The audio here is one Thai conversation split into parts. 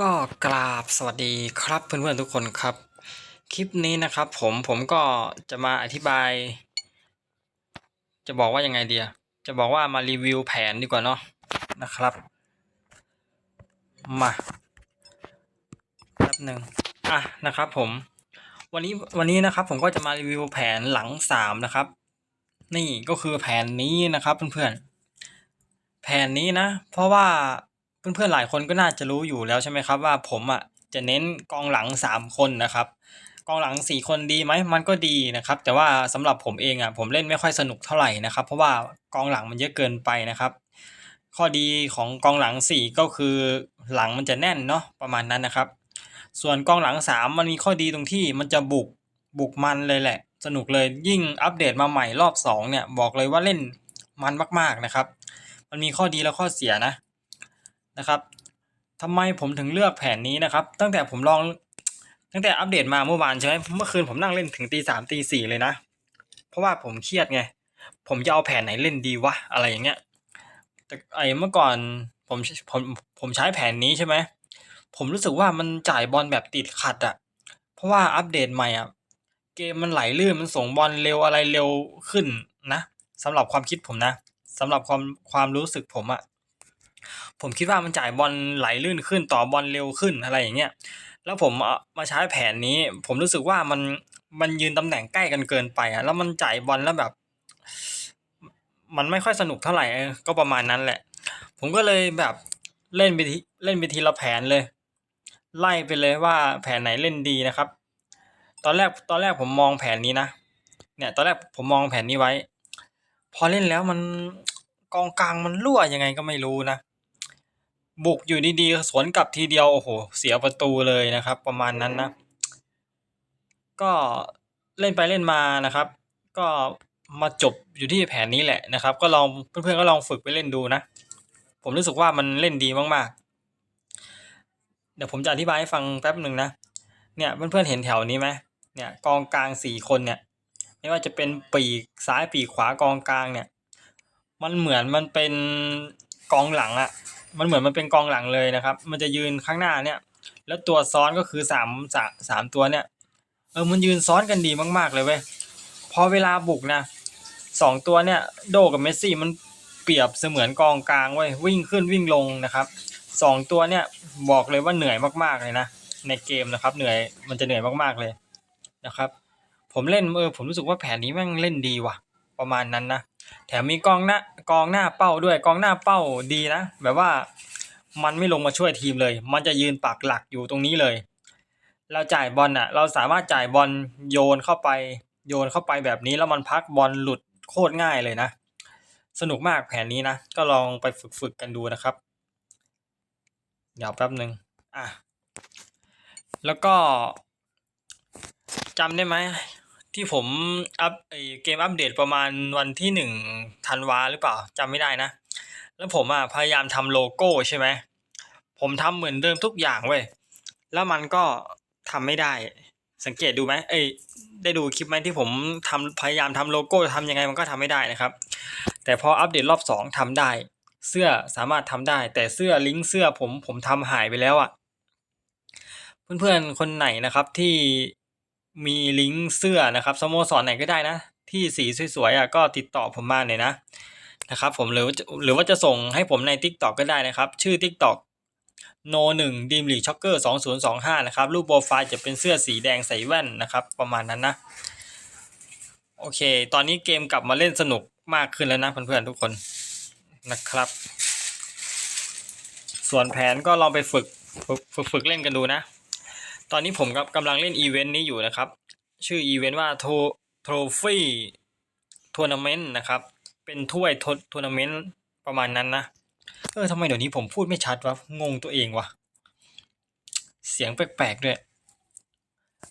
ก็กราบสวัสดีครับเพื่อนๆทุกคนครับ คลิปนี้นะครับ ผมผมก็จะมาอธิบาย จะบอกว่ายังไงเดียจะบอกว่ามารีวิวแผนดีกว่าเนาะนะครับมาแป๊บหนึ่งอะนะครับ ผม วันนี้วันนี้นะครับ ผมก็จะมารีวิวแผนหลังสามนะครับ นี่ก็คือแผนนี้นะครับ เพื่อนๆแผนนี้นะ เพราะว่า เพื่อนๆหลายคนก็น่าจะรู้อยู่แล้วใช่ไหมครับว่าผมอะจะเน้นกองหลังสามคนนะครับ กองหลังสี่คนดีไหมมันก็ดีนะครับ แต่ว่าสำหรับผมเองอะผมเล่นไม่ค่อยสนุกเท่าไหร่นะครับ เพราะว่ากองหลังมันเยอะเกินไปนะครับ ข้อดีของกองหลังสี่ก็คือหลังมันจะแน่นเนาะประมาณนั้นนะครับ ส่วนกองหลังสามมันมีข้อดีตรงที่มันจะบุกบุกมันเลยแหละ สนุกเลยยิ่งอัปเดตมาใหม่รอบสองเนี่ยบอกเลยว่าเล่นมันมากๆนะครับ มันมีข้อดีและข้อเสียนะ นะครับทำไมผมถึงเลือกแผนนี้นะครับ ตั้งแต่ผมลองตั้งแต่อัปเดตมาเมื่อวานใช่ไหมเมื่อคืนผมนั่งเล่นถึงตีสามตีสี่เลยนะ เพราะว่าผมเครียดไง ผมจะเอาแผนไหนเล่นดีวะอะไรอย่างเงี้ยแต่ไอเมื่อก่อนผมผมผมใช้แผนนี้ใช่ไหมผมรู้สึกว่ามันจ่ายบอลแบบติดขัดอะ่ะ เพราะว่าอัปเดตใหม่อะ่ะเกมมันไหลลื่นมันส่งบอลเร็วอะไรเร็วขึ้นนะสำหรับความคิดผมนะสำหรับความความรู้สึกผมอะ่ะ ผมคิดว่ามันจ่ายบอลไหลลื่นขึ้นต่อบอลเร็วขึ้นอะไรอย่างเงี้ยแล้วผมเอามาใช้แผนนี้ ผมรู้สึกว่ามันมันยืนตำแหน่งใกล้กันเกินไปอะแล้วมันจ่ายบอลแล้วแบบ มันไม่ค่อยสนุกเท่าไหร่ก็ประมาณนั้นแหละ ผมก็เลยแบบเล่นไปทีเล่นไปทีละแผนเลย ไล่ไปเลยว่าแผนไหนเล่นดีนะครับ ตอนแรกตอนแรกผมมองแผนนี้นะเนี่ยตอนแรกผมมองแผนนี้ไว้ พอเล่นแล้วมันกองกลางมันรั่วยังไงก็ไม่รู้นะ บุกอยู่ดีๆ สวนกลับทีเดียว โอ้โห เสียประตูเลยนะครับ ประมาณนั้นนะ ก็เล่นไปเล่นมานะครับ ก็มาจบอยู่ที่แผนนี้แหละนะครับ ก็ลองเพื่อนๆก็ลองฝึกไปเล่นดูนะ ผมรู้สึกว่ามันเล่นดีมากๆ เดี๋ยวผมจะอธิบายให้ฟังแป๊บหนึ่งนะ เนี่ยเพื่อนๆเห็นแถวนี้ไหมเนี่ยกองกลางสี่คนเนี่ย ไม่ว่าจะเป็นปีกซ้ายปีกขวากองกลางเนี่ย มันเหมือนมันเป็นกองหลังอะ มันเหมือนมันเป็นกองหลังเลยนะครับ มันจะยืนข้างหน้าเนี่ย แล้วตัวซ้อนก็คือสามสามสามตัวเนี่ย เออ มันยืนซ้อนกันดีมากๆเลยเว้ย พอเวลาบุกนะสองตัวเนี่ย โดกับเมสซี่มันเปรียบเสมือนกองกลางเว้ยวิ่งขึ้นวิ่งลงนะครับสองตัวเนี่ยบอกเลยว่าเหนื่อยมากๆเลยนะในเกมนะครับ เหนื่อยมันจะเหนื่อยมากๆเลยนะครับ ผมเล่นเออผมรู้สึกว่าแผนนี้แม่งเล่นดีว่ะ ประมาณนั้นนะ แถมมีกองหน้ากองหน้าเป้าด้วยกองหน้าเป้าดีนะ แบบว่ามันไม่ลงมาช่วยทีมเลย มันจะยืนปักหลักอยู่ตรงนี้เลย เราจ่ายบอลอะ เราสามารถจ่ายบอลโยนเข้าไป โยนเข้าไปแบบนี้แล้วมันพักบอลหลุดโคตรง่ายเลยนะ สนุกมากแผนนี้นะ ก็ลองไปฝึกฝึกกันดูนะครับ เดี๋ยวแป๊บหนึ่งอะ แล้วก็จำได้ไหม ที่ผมอัพไอเกมอัปเดตประมาณวันที่หนึ่งธันวาหรือเปล่าจำไม่ได้นะ แล้วผมอะพยายามทำโลโก้ใช่ไหมผมทำเหมือนเดิมทุกอย่างเว้ยแล้วมันก็ทำไม่ได้ สังเกตดูไหมเอ้ยได้ดูคลิปไหมที่ผมทำพยายามทำโลโก้ทำยังไงมันก็ทำไม่ได้นะครับ แต่พออัปเดตรอบสองทำได้ เสื้อสามารถทำได้ แต่เสื้อลิงก์เสื้อผมผมทำหายไปแล้วอะ่ะเพื่อนๆคนไหนนะครับที่ มีลิงก์เสื้อนะครับสโมสรไหนก็ได้นะ ที่สีสวยๆอะก็ติดต่อผมมาหน่อยนะนะครับผมหรือว่าหรือว่าจะส่งให้ผมใน t ิ k t o k ก็ได้นะครับ ชื่อ t ิ k t o k โนหนึ่งดีมลีช็อกเกอร์สองศูนย์สองห้านะครับ รูปโปรไฟล์จะเป็นเสื้อสีแดงใส่แว่นนะครับ ประมาณนั้นนะ โอเค ตอนนี้เกมกลับมาเล่นสนุกมากขึ้นแล้วนะเพื่อนๆทุกคนนะครับ ส่วนแผนก็ลองไปฝึกฝึกฝึกเล่นกันดูนะ ตอนนี้ผมกำลังเล่นอีเวนต์นี้อยู่นะครับ ชื่ออีเวนต์ว่าโทโทรฟี่ทัวร์นาเมนต์นะครับ เป็นถ้วยทัวร์นาเมนต์ประมาณนั้นนะ เออทำไมเดี๋ยวนี้ผมพูดไม่ชัดวะ งงตัวเองวะ เสียงแปลกๆด้วย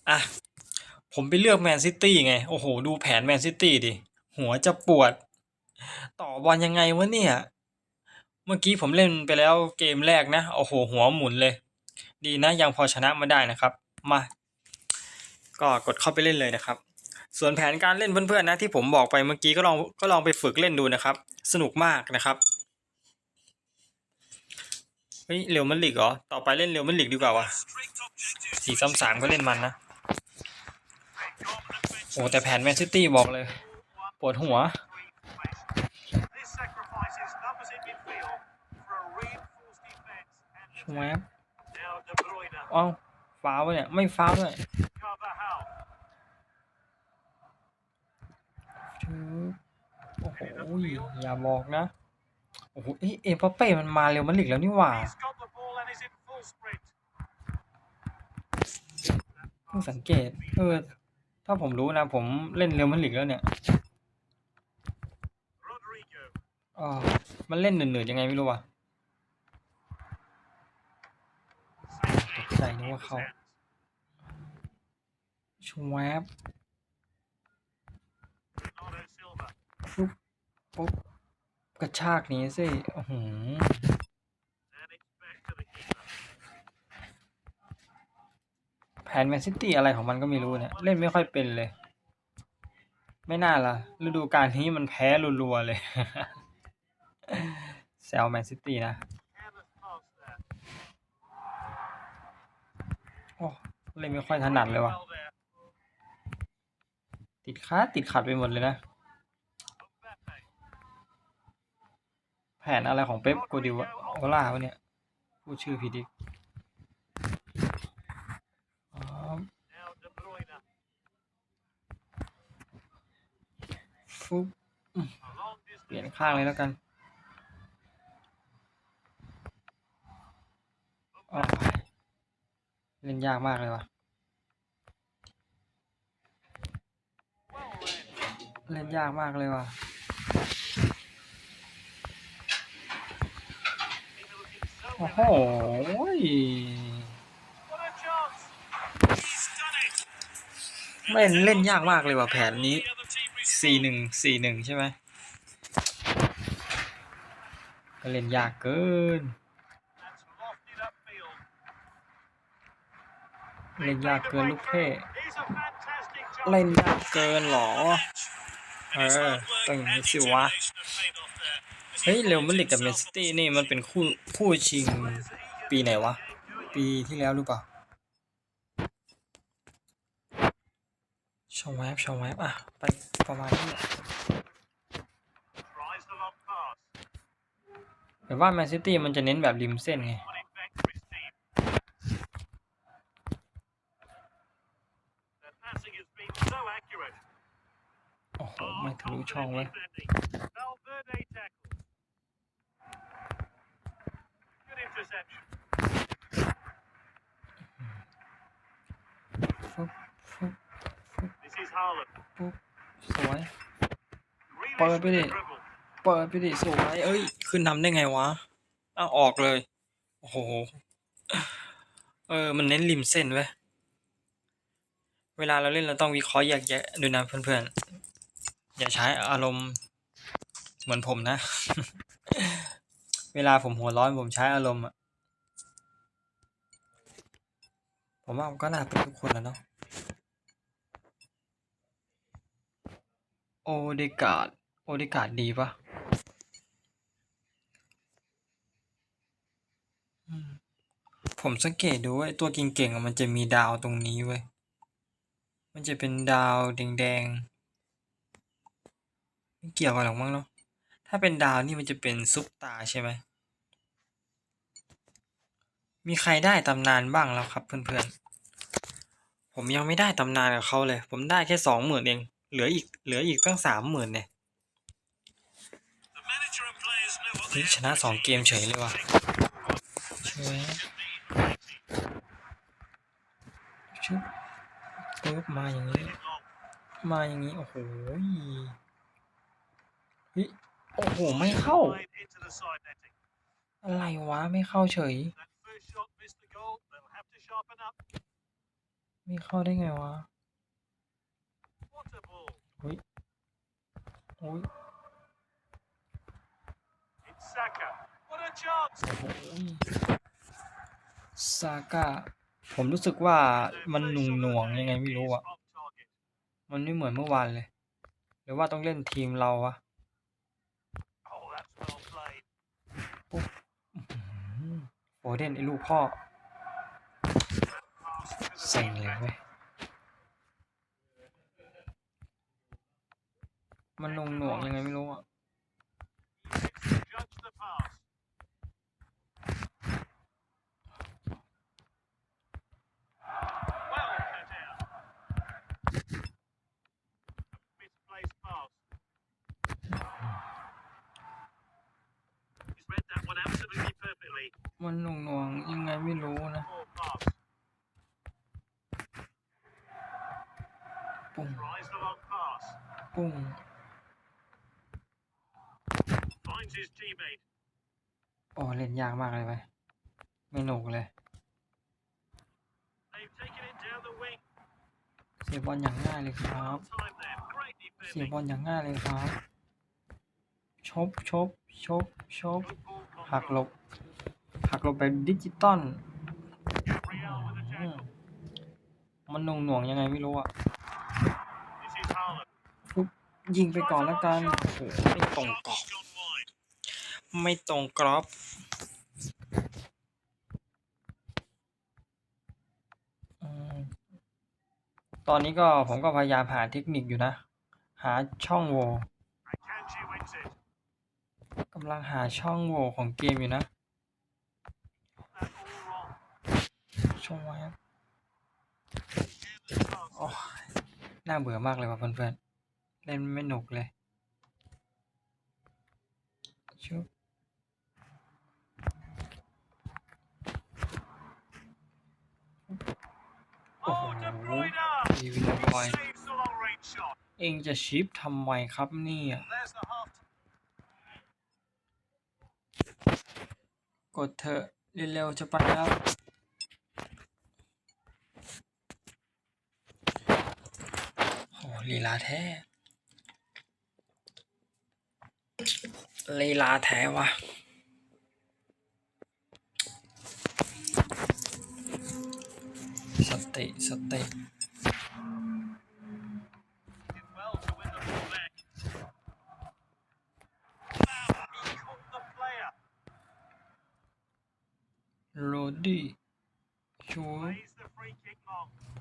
อะ ผมไปเลือกแมนซิตี้ไง โอ้โห ดูแผนแมนซิตี้ดิ หัวจะปวด ต่อบอลยังไงวะเนี่ย เมื่อกี้ผมเล่นไปแล้วเกมแรกนะ โอ้โห หัวหมุนเลย ดีนะยังพอชนะมาได้นะครับมา ก็กดเข้าไปเล่นเลยนะครับ ส่วนแผนการเล่นเพื่อนๆนะที่ผมบอกไปเมื่อกี้ก็ลองก็ลองไปฝึกเล่นดูนะครับ สนุกมากนะครับเฮ้ยเร็วมันหลีกเหรอต่อไปเล่นเร็วมันหลีกดีกว่าวะสี่สามสามก็เล่นมันนะโอ้แต่แผนแมนซิตี้บอกเลยปวดหัว เอาฟ้าวะเนี่ย ไม่ฟ้าวด้วยโอ้โหอย่าบอกนะ โอ้โหเอ้ยเอ็มเป้มันมาเร็วมันหลีกแล้วนี่หว่าเพิ่งสังเกต เออ ถ้าผมรู้นะ ผมเล่นเร็วมันหลีกแล้วเนี่ยอ๋อมันเล่นเหนื่อยๆยังไงไม่รู้ว่ะ saves ต it ก ใจนึกว่าเขาชวบ Bernardo Silva, ปุ๊บกระชากนี้สิโอ้โหแผนแมนซิตี้อะไรของมันก็ไม่รู้เนี่ย เล่นไม่ค่อยเป็นเลย ไม่น่าละฤดูกาลนี้มันแพ้รัวๆเลยแซวแมนซิตี้นะ โอ้เล่นไม่ค่อยถนัดเลยว่ะ ติดคัดติดขัดไปหมดเลยนะ แผนอะไรของเป๊ปโกดิวโอล่าวะเนี่ย พูดชื่อผิดอีกอ๋อฟุบเปลี่ยนข้างเลยแล้วกันอ๋อ เล่นยากมากเลยว่ะ เล่นยากมากเลยว่ะ โอ้โหเล่นเล่นยากมากเลยว่ะแผนนี้สี่หนึ่งสี่หนึ่งใช่ไหมก็เล่นยากเกิน เล่นยากเกินลูกเพ่เล่นยากเกินหรอ เออต้องอย่างนี้สิวะ เฮ้ยเรอัลมาดริดกับแมนซิตี้นี่มันเป็นคู่คู่ชิงปีไหนวะ ปีที่แล้วหรือเปล่าชองแวบชองแวบอะ ไปประมาณนี้แหละ Tries the long pass. แต่ว่าแมนซิตี้มันจะเน้นแบบริมเส้นไง ไม่ทะลุช่องเว้ย Valverde tackle. Good interception. ฟึบฟึบ This is Haaland. ปุ๊บสวย Grealish Poi, with the Billy. dribble. เปิดไปดิสวยเอ้ย ขึ้นนำได้ไงวะอ้าวออกเลย โอ้โห เออ มันเน้นริมเส้นเว้ยเวลาเราเล่นเราต้องวิเคราะห์แยกแยะด้วยนะเพื่อนๆ อย่าใช้อารมณ์เหมือนผมนะ เวลาผมหัวร้อนผมใช้อารมณ์อะผมว่ามันก็น่าเป็นทุกคนแล้วเนาะโอเดกาดโอเดกาดดีปะผมสังเกตดูว่าไอ้ตัวเก่งๆมันจะมีดาวตรงนี้เว้ย มันจะเป็นดาวแดงๆ ไม่เกี่ยวกันหรอกมั้งเนาะถ้าเป็นดาวนี่มันจะเป็นซุปตาใช่ไหมมีใครได้ตำนานบ้างแล้วครับเพื่อนๆ ผมยังไม่ได้ตำนานกับเขาเลย ผมได้แค่สองหมื่นเอง เหลืออีกเหลืออีกตั้งสามหมื่นเนี่ยชนะสองเกมเฉยเลยว่ะเฉยชุบมาอย่างนี้ มาอย่างนี้ โอ้โห โอ้โห ไม่เข้า Wide into the side netting. อะไรวะ ไม่เข้าเฉย That first shot missed the goal. They'll have to sharpen up. ไม่เข้าได้ไงวะ What a ball. โอ้ย It's Saka. What a chance. โอ้โหซาก้าผมรู้สึกว่ามันหน่วงหน่วงๆยังไงไม่รู้อะ Off target. มันไม่เหมือนเมื่อวานเลย หรือว่าต้องเล่นทีมเราวะ อื้อหือโอเดนไอ้ลูกพ่อเซ็งเลยเว้ยมันหน่งหน่วงยังไงไม่รู้อะ มันหน่วงหน่วงยังไงไม่รู้นะปุ่งปุ่งโอ้เล่นยากมากเลยไปไม่หนุกเลยเสียบอลอย่างง่ายเลยครับเสียบอลอย่างง่ายเลยครับ ชบชบชบชบหักหลบ หักลบแบบดิจิตอลมันหน่วงหน่วงๆยังไงไม่รู้อะฟุบยิงไปก่อนแล้วกันโอ้โหไม่ตรงกรอบ ไม่ตรงกรอบตอนนี้ก็ผมก็พยายามหาเทคนิคอยู่นะ หาช่องโหว่กำลังหาช่องโหว่ของเกมอยู่นะ ช่องไว้โอ้ยน่าเบื่อมากเลยว่ะเพื่อนๆ เล่นไม่หนุกเลย ชุบโอ้โหดีวินบอยเองจะชิปทำไมครับเนี่ย กดเถอะเร็วๆจะไปแล้ว โห ลีลาแท้ ลีลาแท้วะสติสติ Did well to win the ball back.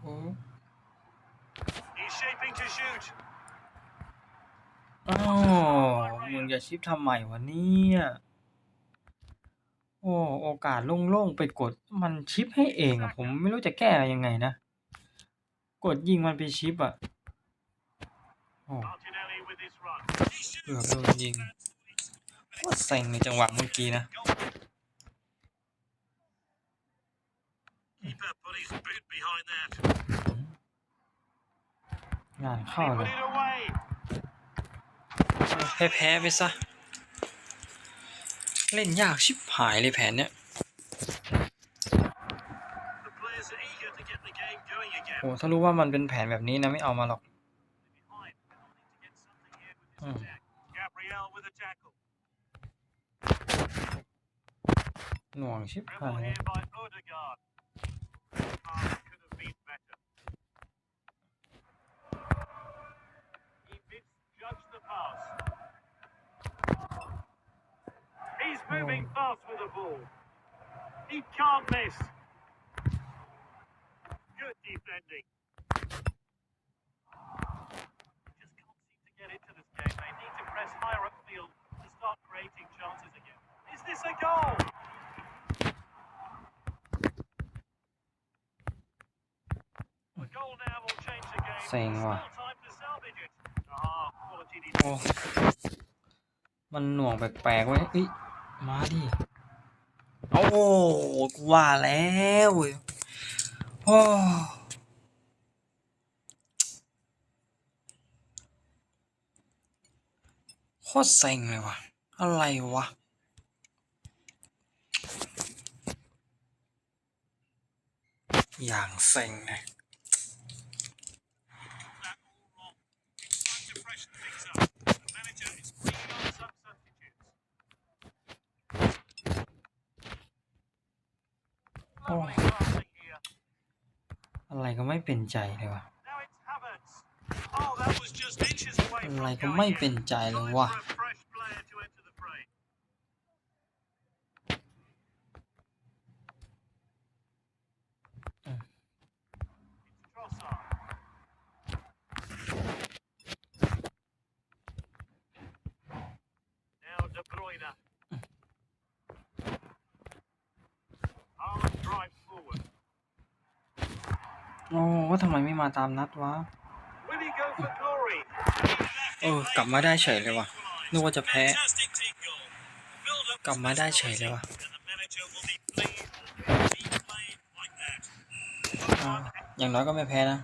Wow, He's shaping to shoot. อ้าวมึงจะชิปทำไมวะเนี่ย โอ้โอกาสโล่งๆไปกดมันชิปให้เองอะผมไม่รู้จะแก้ยังไงนะ กดยิงมันไปชิปอะโอ้ Martinelli with his run. เกือบโดนยิงโคตรเซ็งในจังหวะเมื่อกี้นะ งานเข้า He เล put ย it away. แพ้แพ้ๆไปซะ เล่นยากชิบหายเลยแผนเนี้ย The players are eager to get the game going again. โอ้ถ้ารู้ว่ามันเป็นแผนแบบนี้นะไม่เอามาหรอก Behind. They'll need to get something here with this Hmm. attack. Gabriel with a tackle. หน่วงชิบหา Dribble ย moving fast with the ball. He can't miss. Good defending. Just can't seem to get into this game. They need to press higher upfield to start creating chances again. Is this a goal? A goal now will change the game. Saying Still what? time to salvage it. Ah, quality โอ้ defense. มันหน่วงแปลกๆไว้ยเอ้ย มาดิ โอ้กูว่าแล้วเว้ยโอ้โคตรเซ็งเลยวะอะไรวะอย่างเซ็งเลย อะไรก็ไม่เป็นใจเลยวะอะไรก็ไม่เป็นใจเลยวะ โอ้ว่าทำไมไม่มาตามนัดวะ เออ กลับมาได้เฉยเลยว่ะ นึกว่าจะแพ้ กลับมาได้เฉยเลยว่ะอย่างน้อยก็ไม่แพ้นะ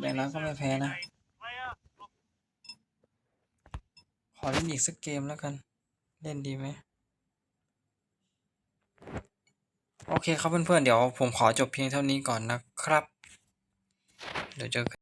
อย่างน้อยก็ไม่แพ้นะ ขอเล่นอีกสักเกมแล้วกัน เล่นดีไหม โอเคครับเพื่อนๆเดี๋ยวผมขอจบเพียงเท่านี้ก่อนนะครับ เดี๋ยวเจอกัน